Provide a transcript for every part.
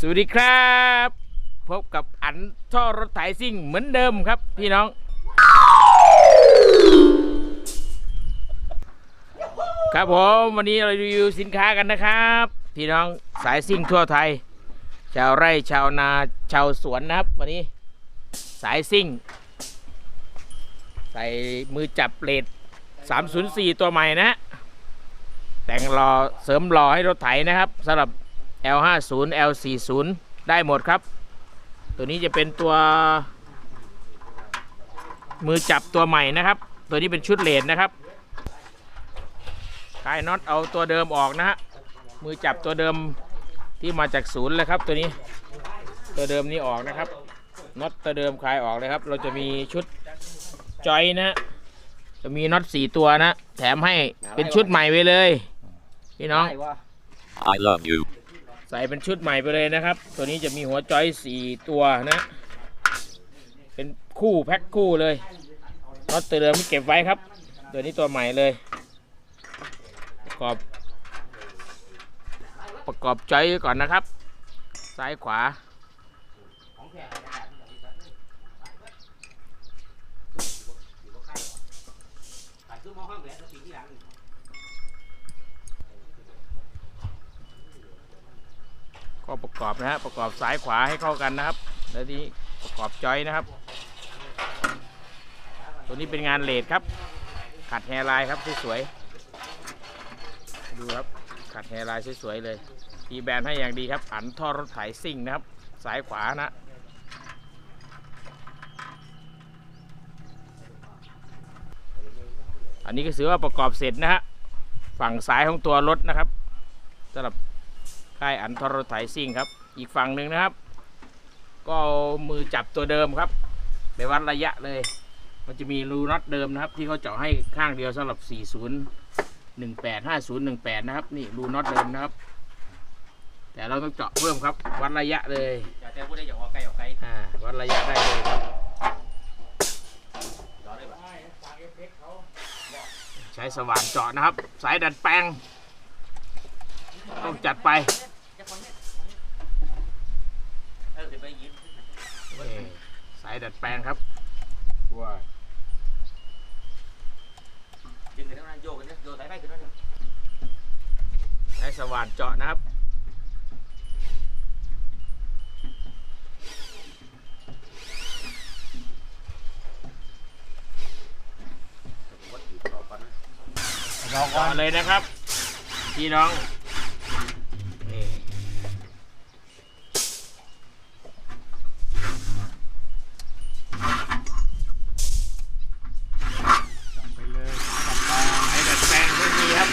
สวัสดีครับ พบกับอันท่อรถไถซิ่งเหมือนเดิมครับพี่น้อง ครับผมวันนี้เรารีวิวสินค้ากันนะครับ พี่น้องสายซิ่งทั่วไทย ชาวไร่ชาวนาชาวสวนนะครับ วันนี้สายซิ่ง ใส่มือจับเลด304 ตัวใหม่นะ แต่งรอเสริมรอให้รถไถนะครับสำหรับ L50 L40 ได้หมดครับ ตัวนี้จะเป็นตัว มือจับตัวใหม่นะครับ ตัวนี้เป็นชุดเลนนะครับคลายน็อตเอาตัวเดิมออกนะฮะมือจับตัวเดิมที่มาจากศูนย์เลยครับ ตัวนี้ตัวเดิมนี้ออกนะครับน็อตตัวเดิมคลายออกเลยครับ เราจะมีชุดจอยนะ จะมีน็อตสี่ตัวนะ แถมให้เป็นชุดใหม่ไปเลย พี่น้อง I love you. ใส่เป็นชุดใหม่ไปเลยนะครับ ตัวนี้จะมีหัวจอยสี่ตัวนะ เป็นคู่แพ็คคู่เลยน็อตตัวเดิมที่เก็บไว้ครับ ตัวนี้ตัวใหม่เลยประกอบ ประกอบจอยก่อนนะครับ ซ้ายขวา ก็ประกอบนะฮะประกอบซ้ายขวาให้เข้ากันนะครับ แล้วทีนี้ประกอบจอยนะครับ ตัวนี้เป็นงานเลดครับ ขัดแฮร์ไลน์ครับสวยๆดูครับขัดแฮร์ไลน์สวยๆเลยตีแบนให้อย่างดีครับ อันท่อรถไถซิ่งนะครับซ้ายขวานะอันนี้ก็ถือว่าประกอบเสร็จนะฮะฝั่งซ้ายของตัวรถนะครับสำหรับ ค่ายอันทรไถซิ่งครับ อีกฝั่งหนึ่งนะครับ ก็เอามือจับตัวเดิมครับ ไปวัดระยะเลย มันจะมีรูน็อตเดิมนะครับ ที่เขาเจาะให้ข้างเดียวสำหรับ 40 18 50 18 นะครับ นี่รูน็อตเดิมนะครับ แต่เราต้องเจาะเพิ่มครับ วัดระยะเลยอย่าแต่พูดได้อย่าออกไกลออกไกลอ่าวัดระยะได้เลยครับย้อนได้ปะใช้สว่านเจาะนะครับ สายดัดแปลง ต้องจัดไปเออขึ้นไปยืนเอ้ยสายดัดแปลงครับว้าดึงกันทั้งนั้นโยกกันเนี่ยโยกสายไฟขึ้นนั่นเนี่ยใช้สว่านเจาะนะครับผมว่าถือต่อก่อนนะเจาะเลยนะครับ พี่น้องนี่สายดัดแปลงไม่มีครับ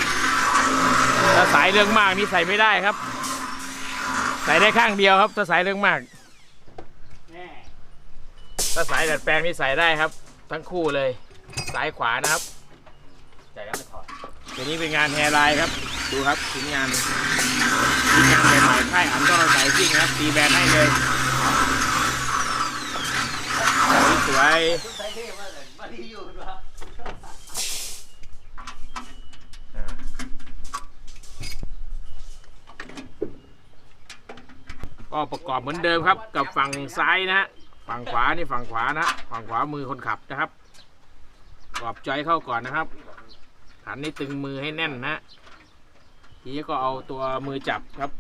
ถ้าสายเรื่องมากนี่ใส่ไม่ได้ครับ ใส่ได้ข้างเดียวครับ ถ้าสายเรื่องมาก ถ้าสายดัดแปลงนี่ใส่ได้ครับ ทั้งคู่เลยซ้ายขวานะครับใจแล้วไม่ถอดตัวนี้เป็นงานแฮร์ไลน์ครับ ดูครับชิ้นงานชิ้นงานใหม่ๆค่ายอันก็เราใส่ซิ่งครับตีแบรนด์ให้เลยสวย สายเท่มาเลยมาที่อยู่กันวะ ๆ ก็ประกอบเหมือนเดิมครับ กับฝั่งซ้ายนะฮะฝั่งขวานี่ฝั่งขวานะฝั่งขวามือคนขับนะครับปรอบจอยเข้าก่อนนะครับหันนี่ตึงมือให้แน่นนะทีนี้ก็เอาตัวมือจับครับ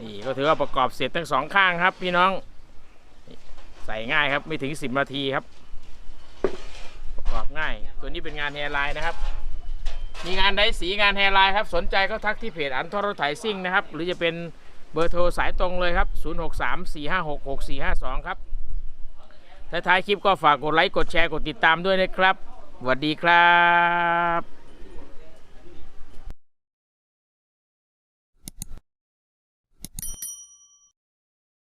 นี่ก็ถือว่าประกอบเสร็จทั้งสองข้างครับ พี่น้อง ใส่ง่ายครับไม่ถึง 10 นาทีครับ ประกอบง่าย ตัวนี้เป็นงานแฮร์ไลน์นะครับ มีงานได้สีงานแฮร์ไลน์ครับ สนใจก็ทักที่เพจอันทอรถไถซิ่งนะครับ หรือจะเป็นเบอร์โทรสายตรงเลยครับ 0634566452 ครับ ท้ายๆคลิปก็ฝากกดไลค์ กดแชร์ กดติดตามด้วยนะครับสวัสดีครับ